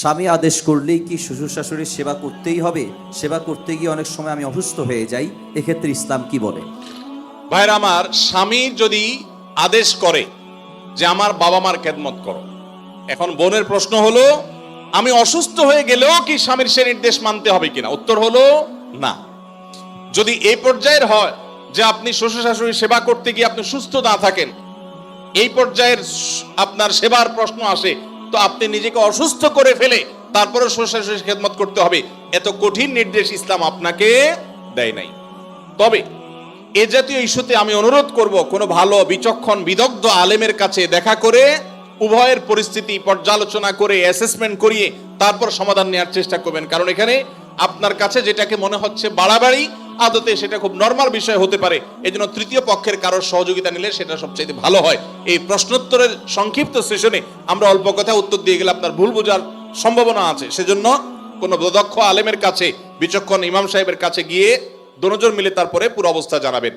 স্বামী আদেশ করলেই কি শ্বশুর শাশুড়ির সেবা করতেই হবে? সেবা করতে গিয়ে অনেক সময় আমি অসুস্থ হয়ে যাই। এক্ষেত্রে ইসলাম কি বলে? ভাইরা আমার, স্বামী যদি আদেশ করে যে আমার বাবা মার খেদমত করো, এখন বোনের প্রশ্ন হলো, আমি অসুস্থ হয়ে গেলেও কি স্বামীর সে নির্দেশ মানতে হবে কিনা? উত্তর হলো, না। যদি এই পর্যায়ের হয় যে আপনি শ্বশুর শাশুড়ির সেবা করতে গিয়ে আপনি সুস্থ না থাকেন, এই পর্যায়ের আপনার সেবার প্রশ্ন আসে তো আপনি নিজেকে অসুস্থ করে ফেলে তারপরে শাশুড়ির খেদমত করতে হবে। এত কঠিন নির্দেশ ইসলাম আপনাকে দেয় নাই। তবে এ জাতীয় ইস্যুতে আমি অনুরোধ করব, কোনো ভালো, বিচক্ষণ, বিদগ্ধ আলেমের কাছে দেখা করে, উভয়ের পরিস্থিতি পর্যালোচনা করে অ্যাসেসমেন্ট করিয়ে তারপর সমাধান নেওয়ার চেষ্টা করবেন। কারণ এখানে আপনার কাছে যেটাকে মনে হচ্ছে বাড়াবাড়ি আদতে সেটা খুব নর্মাল বিষয় হতে পারে। এজন্য তৃতীয় পক্ষের কারোর সহযোগিতা নিলে সেটা সবচেয়ে ভালো হয়। এই প্রশ্নোত্তরের সংক্ষিপ্ত সেশনে আমরা অল্প কথা উত্তর দিয়ে গেলে আপনার ভুল বোঝার সম্ভাবনা আছে। সেজন্য কোনো দক্ষ আলেমের কাছে, বিচক্ষণ ইমাম সাহেবের কাছে গিয়ে দনোজন মিলে তারপরে পুরো অবস্থা জানাবেন।